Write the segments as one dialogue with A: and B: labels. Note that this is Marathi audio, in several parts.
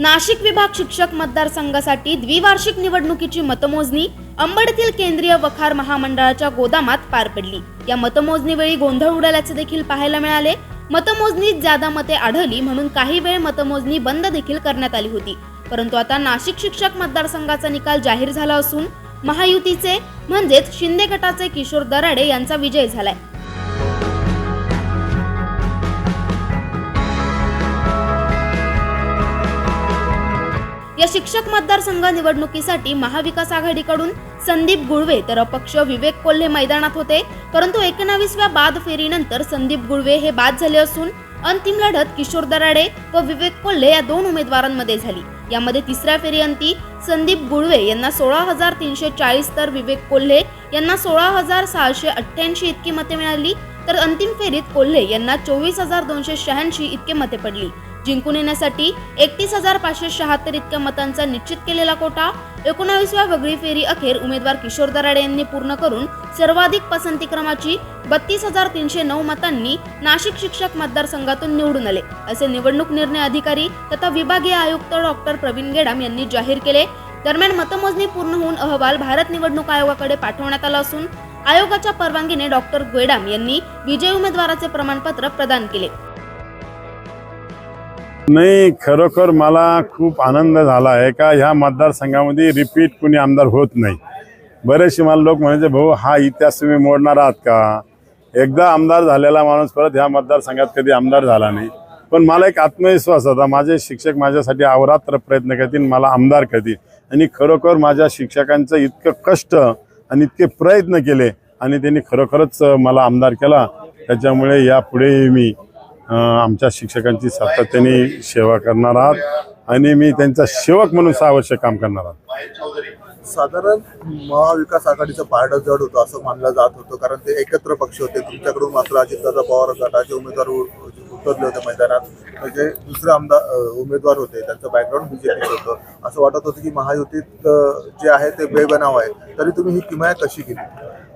A: नाशिक विभाग शिक्षक मतदारसंघासाठी द्विवार्षिक निवडणुकीची मतमोजणी अंबडतील केंद्रीय वखार महामंडळाच्या गोदामात पार पडली. या मतमोजणीवेळी गोंधळ उडाल्याचे देखील पाहायला मिळाले. मतमोजणीत ज्यादा मते आढळली म्हणून काही वेळ मतमोजणी बंद देखील करण्यात आली होती. परंतु आता नाशिक शिक्षक मतदारसंघाचा निकाल जाहीर झाला असून महायुतीचे म्हणजेच शिंदे गटाचे किशोर दराडे यांचा विजय झालाय. या शिक्षक मतदारसंघ निवडणुकीसाठी महाविकास आघाडीकडून संदीप गुळवे तर अपक्ष विवेक कोल्हे मैदानात होते. परंतु एकोणावीसव्या बाद फेरीनंतर संदीप गुळवे हे बाद झाले असून अंतिम लढत किशोर दराडे व विवेक कोल्हे या दोन उमेदवारांमध्ये झाली. यामध्ये तिसऱ्या फेरीअंती संदीप गुळवे यांना सोळा हजार तीनशे चाळीस तर विवेक कोल्हे यांना सोळा हजार सहाशे अठ्ठ्याऐंशी इतकी मते मिळाली. तर अंतिम फेरीत कोल्हे यांना चोवीस हजार दोनशे शहाऐंशी इतके मते पडली. जिंकून येण्यासाठी एकतीस हजार पाचशे शहात्तर इतक्या मतांचा निश्चित केलेला कोटा. एकोणावीसव्या वगळी फेरी अखेर उमेदवार किशोर दराडे यांनी पूर्ण करून सर्वाधिक पसंती क्रमाची बत्तीस हजार तीनशे नऊ मतांनी नाशिक शिक्षक मतदारसंघातून निवडून आले. असे निवडणूक निर्णय अधिकारी तथा विभागीय आयुक्त डॉक्टर प्रवीण गेडाम यांनी जाहीर केले. दरम्यान मतमोजणी पूर्ण होऊन अहवाल भारत निवडणूक आयोगाकडे पाठवण्यात आला असून आयोगाच्या परवानगीने डॉक्टर गोयडाम यांनी विजय उमेदवाराचे प्रमाणपत्र प्रदान केले.
B: नाही खरोखर मला खूप आनंद झाला आहे का ह्या मतदारसंघामध्ये रिपीट कुणी आमदार होत नाही. बरेचसे मला लोक म्हणायचे भाऊ हा इतिहास तुम्ही मोडणार आहात का? एकदा आमदार झालेला माणूस परत ह्या मतदारसंघात कधी आमदार झाला नाही. पण मला एक आत्मविश्वास होता. माझे शिक्षक माझ्यासाठी अवरात्र प्रयत्न करतील मला आमदार करतील. आणि खरोखर माझ्या शिक्षकांचं इतकं कष्ट आणि इतके प्रयत्न केले आणि त्यांनी खरोखरच मला आमदार केला. त्याच्यामुळे यापुढेही मी आमच्या शिक्षकांची सातत्याने सेवा करणार आहात आणि मी त्यांचा सेवक म्हणून सहा वर्ष काम करणार आहात.
C: साधारण महाविकास आघाडीचं पारडं जड होतं असं मानलं जात होतं कारण ते एकत्र पक्ष होते. तुमच्याकडून मात्र अजितदादा पवार गटाचे उमेदवार उतरले होते मैदानात. म्हणजे दुसरे आमदार उमेदवार होते. त्यांचं बॅकग्राऊंड बीजेपी होतं. असं वाटत होतं की महायुतीत जे आहे ते बेबनाव आहे. तरी तुम्ही ही किमया कशी केली?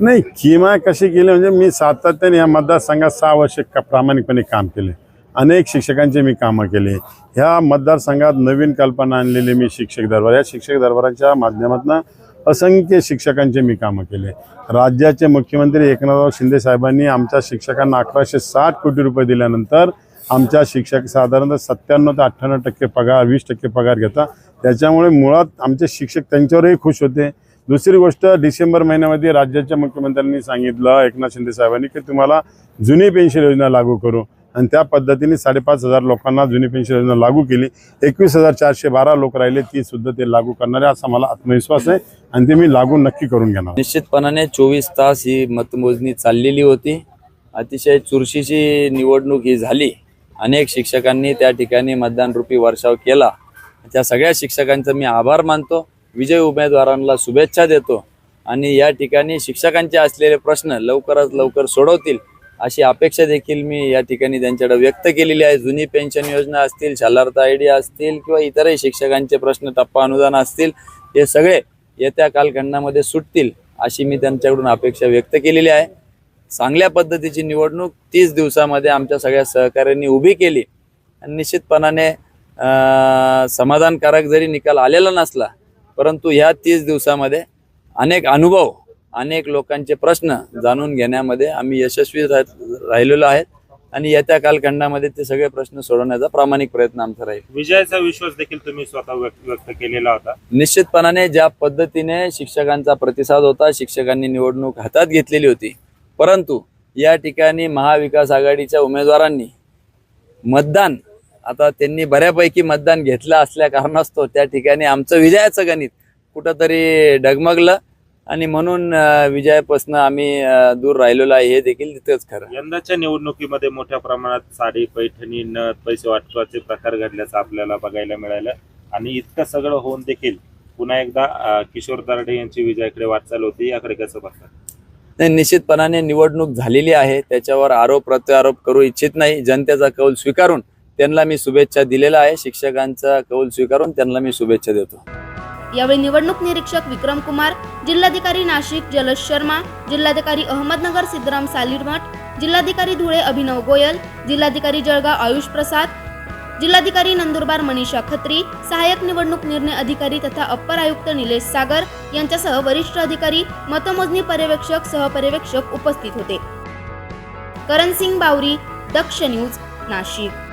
B: नाही. किमा कशी केली म्हणजे मी सातत्याने या मतदारसंघात सहा वर्ष का- प्रामाणिकपणे काम केले. अनेक शिक्षकांचे मी कामं केले. ह्या मतदारसंघात नवीन कल्पना आणलेली मी शिक्षक दरबार. या शिक्षक दरबाराच्या माध्यमातून असंख्य शिक्षकांचे मी कामं केले. राज्याचे मुख्यमंत्री एकनाथराव शिंदे साहेबांनी आमच्या शिक्षकांना अकराशे साठ कोटी रुपये दिल्यानंतर आमच्या शिक्षक साधारणतः सत्त्याण्णव ते अठ्ठ्याण्णव टक्के पगार वीस टक्के पगार घेता त्याच्यामुळे मुळात आमचे शिक्षक त्यांच्यावरही खुश होते. दुसरी गोष्ट डिसेंबर महिन्यामध्ये राज्याच्या मुख्यमंत्र्यांनी सांगितलं एकनाथ शिंदे साहेबांनी की तुम्हाला जुनी पेन्शन योजना लागू करू. आणि त्या पद्धतीने साडेपाच हजार लोकांना जुनी पेन्शन योजना लागू केली. एकवीस हजार चारशे बारा लोक राहिले ती सुद्धा ते लागू करणारे असा मला आत्मविश्वास आहे. आणि ते मी लागू नक्की करून घेणार
D: निश्चितपणाने चोवीस तास ही मतमोजणी चाललेली होती. अतिशय चुरशीची निवडणूक ही झाली. अनेक शिक्षकांनी त्या ठिकाणी मतदान रूपी वर्षाव केला. त्या सगळ्या शिक्षकांचा मी आभार मानतो. विजय उमेदवारांना शुभेच्छा देतो आणि या ठिकाणी शिक्षकांचे असलेले प्रश्न लवकरात लवकर सोडवतील अशी अपेक्षा देखील मी या ठिकाणी त्यांच्याकडे व्यक्त केलेली आहे. जुनी पेन्शन योजना असतील शालार्थ आयडिया असतील किंवा इतरही शिक्षकांचे प्रश्न टप्पा अनुदान असतील हे सगळे येत्या कालखंडामध्ये सुटतील अशी मी त्यांच्याकडून अपेक्षा व्यक्त केलेली आहे. चांगल्या पद्धतीची निवडणूक तीस दिवसामध्ये आमच्या सगळ्या सहकाऱ्यांनी उभी केली. आणि निश्चितपणाने समाधानकारक जरी निकाल आलेला नसला परंतु ह्या तीस दिवसामध्ये अनेक अनुभव अनेक लोकांचे प्रश्न जाणून घेण्यामध्ये आम्ही यशस्वी राह- राहिलेलो आहेत आणि येत्या कालखंडामध्ये ते सगळे प्रश्न सोडवण्याचा प्रामाणिक प्रयत्न आमचा राहील.
E: विजयाचा विश्वास देखील तुम्ही स्वतः व्यक्त व्यक्त केलेला होता?
D: निश्चितपणाने ज्या पद्धतीने शिक्षकांचा प्रतिसाद होता शिक्षकांनी निवडणूक हातात घेतलेली होती. परंतु या ठिकाणी महाविकास आघाडीच्या उमेदवारांनी मतदान आता त्यांनी बऱ्यापैकी मतदान घेतलं असल्या कारणास्तव त्या ठिकाणी आमचं विजयाचं गणित कुठंतरी डगमगलं. आणि म्हणून विजयापासून आम्ही दूर राहिलेलो आहे. हे देखील तिथंच खरं.
F: यंदाच्या निवडणुकीमध्ये मोठ्या प्रमाणात साडी पैठणी नथ पैसे वाटपाचे प्रकार घडल्याचं आपल्याला बघायला मिळालं. आणि इतकं सगळं होऊन देखील पुन्हा एकदा किशोर दराडे यांची विजयाकडे वाटचाल होती. याकडे कसं बघतात?
D: नाही निश्चितपणाने निवडणूक झालेली आहे. त्याच्यावर आरोप प्रत्यारोप करू इच्छित नाही. जनतेचा कौल स्वीकारून त्यांना मी शुभेच्छा दिलेला आहे. शिक्षकांचा कौल स्वीकारून त्यांना मी शुभेच्छा देतो.
A: यावेळी निवडणूक निरीक्षक विक्रम कुमार जिल्हाधिकारी नाशिक जलज शर्मा जिल्हाधिकारी अहमदनगर सिद्धराम सालीरमठ जिल्हाधिकारी धुळे अभिनव गोयल जिल्हाधिकारी जळगाव आयुष प्रसाद जिल्हाधिकारी नंदुरबार मनीषा खत्री सहाय्यक निवडणूक निर्णय अधिकारी तथा अप्पर आयुक्त निलेश सागर यांच्यासह वरिष्ठ अधिकारी मतमोजणी पर्यवेक्षक सहपर्यवेक्षक उपस्थित होते. करण सिंग बावरी दक्ष न्यूज नाशिक.